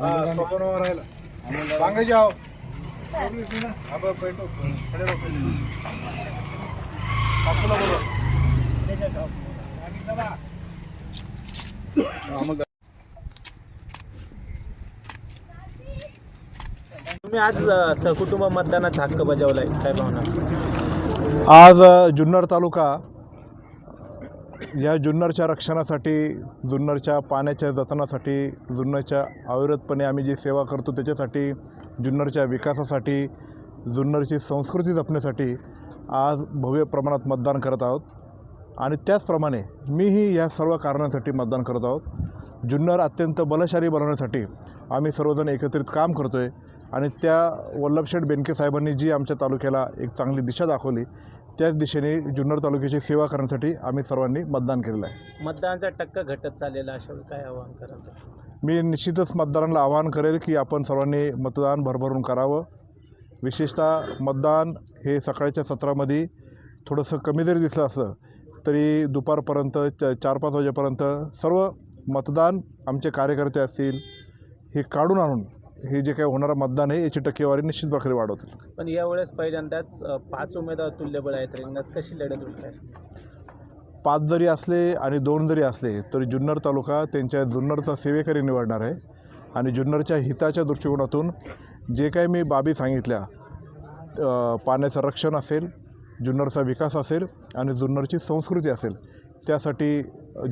राहिला. सांगायचे आहो. आपण खडे तुम्ही आज सहकुटुंब मतदानाचा हक्क बजावलाय. काय भावना? आज जुन्नर तालुका या जुन्नरच्या रक्षणासाठी जुन्नरच्या पाण्याच्या जतनासाठी जुन्नरच्या अविरतपणे आम्ही जी सेवा करतो त्याच्यासाठी जुन्नरच्या विकासासाठी जुन्नरची संस्कृती जपण्यासाठी आज भव्य प्रमाणात मतदान करत आहोत. आणि त्याचप्रमाणे मीही या सर्व कारणांसाठी मतदान करत आहोत. जुन्नर अत्यंत बलशाली बनवण्यासाठी आम्ही सर्वजण एकत्रित काम करतो आहे आणि त्या वल्लभशेठ बेनके साहेबांनी जी आमच्या तालुक्याला एक चांगली दिशा दाखवली त्याच दिशेने जुन्नर तालुक्याची सेवा करण्यासाठी आम्ही सर्वांनी मतदान केलेलं आहे. मतदानाचा टक्का घटत चाललेला अशा वेळी काय आव्हान करायचं? मी निश्चितच मतदारांना आवाहन करेल की आपण सर्वांनी मतदान भरभरून करावं. विशेषतः मतदान हे सकाळच्या सत्रामध्ये थोडंसं कमी जरी दिसलं असलं तरी दुपारपर्यंत च चार पाच वाजेपर्यंत सर्व मतदान आमचे कार्यकर्ते असतील हे काढून आणून हे जे काही होणारं मतदान आहे याची टक्केवारी निश्चित प्रकारे वाढवतील. पण यावेळेस पहिल्यांदाच पाच उमेदवार तुल्यबळ आहेत रिंगणात कशी लढत होईल पाच जरी असले आणि दोन जरी असले तरी जुन्नर तालुका त्यांच्या जुन्नरचा सेवेकरी निवडणार आहे. आणि जुन्नरच्या हिताच्या दृष्टिकोनातून जे काही मी बाबी सांगितल्या पाण्याचं रक्षण असेल जुन्नरचा विकास असेल आणि जुन्नरची संस्कृती असेल त्यासाठी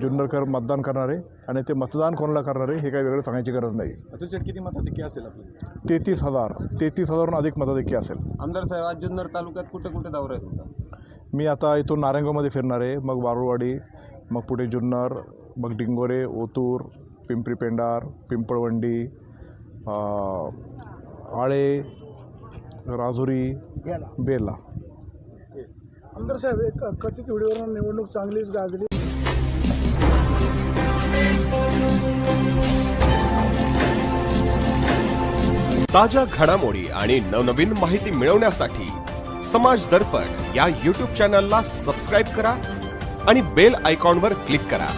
जुन्नरकर मतदान करणारे आणि ते मतदान कोणाला करणारे हे काही वेगळं सांगायची गरज नाही. किती मताधिक्य असेल आपलं? तेहतीस हजार. तेहतीस हजारहून अधिक मताधिक्य असेल. आमदार साहेब आज जुन्नर तालुक्यात कुठे कुठे दौरा आहे तुमचा? मी आता इथून नारायणगावमध्ये फिरणार आहे. मग वारुळवाडी मग पुढे जुन्नर मग डिंगोरे ओतूर पिंपरी पेंडार पिंपळवंडी अं, आळे राजुरी बेला. आमदार साहेब एक कथित व्हिडिओवर निवडणूक चांगलीच गाजली. ताज्या घडामोडी आणि नवनवीन माहिती मिळवण्यासाठी समाज दर्पण या यूट्यूब चॅनलला सबस्क्राईब करा आणि बेल आयकॉनवर क्लिक करा.